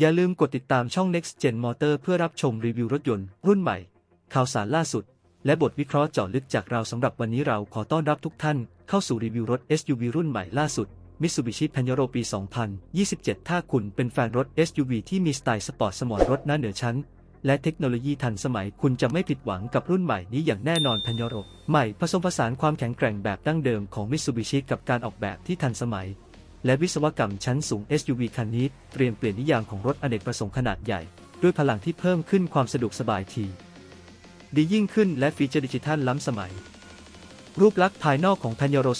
อย่าลืมกดติดตามช่อง Next Gen Motor เพื่อรับชมรีวิวรถยนต์ รุ่นใหม่ ข่าวสารล่าสุด และบทวิเคราะห์เจาะลึกจากเราสำหรับวันนี้เราขอต้อนรับทุกท่าน เข้าสู่รีวิวรถ SUV รุ่นใหม่ล่าสุด Mitsubishi Pajero ปี 2027 ถ้าคุณเป็นแฟนรถ SUV ที่มีสไตล์สปอร์ตสมอรรถหน้าเหนือชั้น และเทคโนโลยีทันสมัยคุณจะไม่ผิดหวังกับรุ่นใหม่นี้อย่างแน่นอน Pajero ใหม่ผสมผสานความแข็งแกร่งแบบดั้งเดิมของ Mitsubishi กับการออกแบบที่ทันสมัย และวิศวกรรมชั้นสูง SUV คันนี้เตรียมเปลี่ยนนิยามของรถอเนกประสงค์ขนาดใหญ่ ด้วยพลังที่เพิ่มขึ้นความสะดวกสบายที ดียิ่งขึ้นและฟีเจอร์ดิจิทัลล้ำสมัย รูปลักษณ์ภายนอกของ p a n y o r o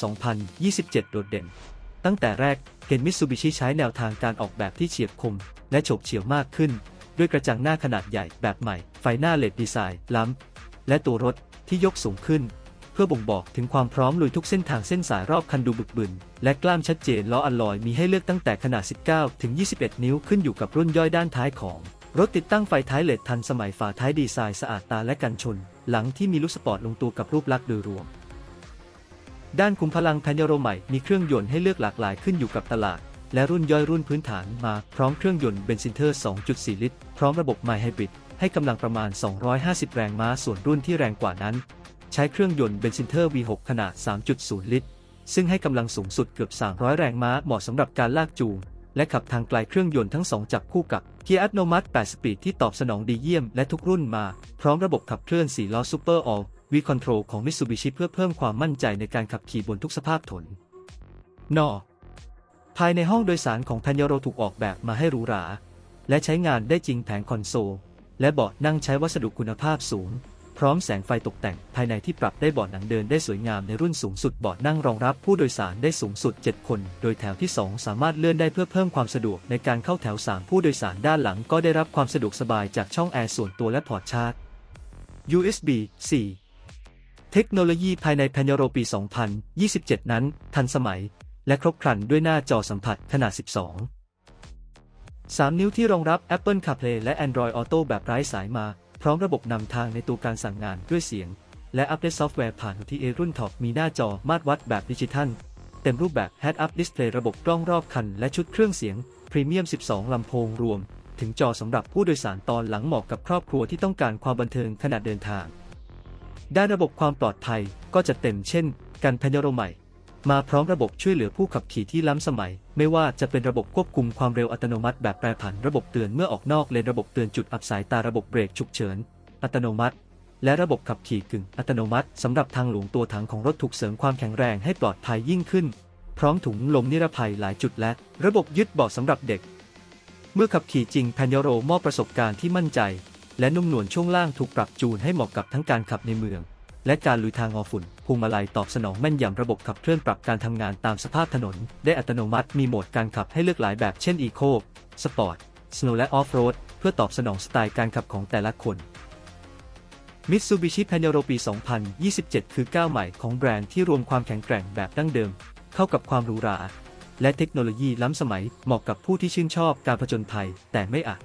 2027 โดดเด่น ตั้งแต่แรกเห็นมิตซูบิชิใช้แนวทางการออกแบบที่เฉียบคม และโฉบเฉี่ยวมากขึ้น ด้วยกระจังหน้าขนาดใหญ่แบบใหม่ ไฟหน้าเลดดีไซน์ล้ำและตัวรถที่ยกสูงขึ้น เพื่อบ่งบอกถึงความพร้อมลุยทุกเส้นทางเส้นสายรอบคันดูบึกบึน และกล้ามชัดเจนล้ออัลลอยมีให้เลือกตั้งแต่ขนาด 19 ถึง 21 นิ้วขึ้นอยู่กับรุ่นย่อยด้านท้ายของ รถติดตั้งไฟท้ายเลดทันสมัยฝาท้ายดีไซน์สะอาดตาและกันชน หลังที่มีลุคสปอร์ตลงตัวกับรูปลักษณ์โดยรวม ด้านคุมพลังแพนยโรใหม่มีเครื่องยนต์ให้เลือกหลากหลายขึ้นอยู่กับตลาดและรุ่นย่อยรุ่นพื้นฐานมาพร้อมเครื่องยนต์เบนซินเทอร์ 2.4 ลิตร พร้อมระบบไมไฮบริดให้กำลังประมาณ 250 แรงม้าส่วนรุ่นที่แรงกว่านั้น ใช้เครื่องยนต์เบนซินเทอร์ V6 ขนาด 3.0 ลิตร ซึ่งให้กำลังสูงสุดเกือบ 300 แรงม้า เหมาะสำหรับการลากจูง และขับทางไกลเครื่องยนต์ทั้งสองจับคู่กับเกียร์อัตโนมัติ 8 สปีดที่ตอบสนองดีเยี่ยมและทุกรุ่นมา พร้อมระบบขับเคลื่อน 4 ล้อ Super All V Control ของ Mitsubishi เพื่อเพิ่มความมั่นใจในการขับขี่บนทุกสภาพถนนนอภายในห้องโดยสารของ p a n y o r o ถูกออกแบบมาให้หรูหรา และใช้งานได้จริงแผงคอนโซล และเบาะนั่งใช้วัสดุคุณภาพสูง พร้อมแสงไฟตกแต่งภายในที่ปรับได้เบาะหนังเดินได้สวยงามในรุ่นสูงสุดเบาะนั่งรองรับผู้โดยสารได้สูงสุด 7 คน โดยแถวที่ 2 สามารถเลื่อนได้เพื่อเพิ่มความสะดวกในการเข้าแถว 3 ผู้โดยสารด้านหลังก็ได้รับความสะดวกสบายจากช่องแอร์ส่วนตัวและพอร์ตชาร์จ USB 4 เทคโนโลยีภายใน p a n y o r o ปี 2027 นั้น ทันสมัย และครบครันด้วยหน้าจอสัมผัสขนาด 12 3 นิ้วที่รองรับ Apple CarPlay และ Android Auto แบบไร้สายมา พร้อมระบบนำทางในตัวการสั่งงานด้วยเสียง และอัปเดตซอฟต์แวร์ผ่าน OTA รุ่นท็อปมีหน้าจอมาตรวัดแบบดิจิทัล เต็มรูปแบบ Head-Up Display ระบบกล้องรอบคัน และชุดเครื่องเสียงพรีเมียม 12 ลำโพงรวม ถึงจอสำหรับผู้โดยสารตอนหลังเหมาะกับครอบครัวที่ต้องการความบันเทิงขณะเดินทางด้านระบบความปลอดภัยก็จะเต็มเช่น กันพนยโรใหม่ มาพร้อมระบบช่วยเหลือผู้ขับขี่ที่ล้ำสมัย ไม่ว่าจะเป็นระบบควบคุมความเร็วอัตโนมัติแบบแปรผัน ระบบเตือนเมื่อออกนอกเลน ระบบเตือนจุดอับสายตา ระบบเบรกฉุกเฉิน อัตโนมัติ และระบบขับขี่กึ่งอัตโนมัติสำหรับทางหลวงตัวถังของรถถูกเสริมความแข็งแรงให้ปลอดภัยยิ่งขึ้น พร้อมถุงลมนิรภัยหลายจุดและ ระบบยึดเบาะสำหรับเด็ก เมื่อขับขี่จริงแพนยโรมอบประสบการณ์ที่มั่นใจ และนุ่มนวลช่วงล่างถูกปรับจูนให้เหมาะกับทั้งการขับในเมือง และการลุยทางออฝุ่นพวงมาลัยตอบสนองแม่นยำระบบขับเคลื่อนปรับการทำงานตามสภาพถนน ได้อัตโนมัติมีโหมดการขับให้เลือกหลายแบบเช่น Eco Sport Snow และ Off-Road เพื่อตอบสนองสไตล์การขับของแต่ละคน Mitsubishi Pajero ปี 2027 คือก้าวใหม่ของแบรนด์ที่รวมความแข็งแกร่งแบบดั้งเดิม เข้ากับความหรูหราและเทคโนโลยีล้ำสมัยเหมาะกับผู้ที่ชื่นชอบการผจญภัยแต่ไม่อาจ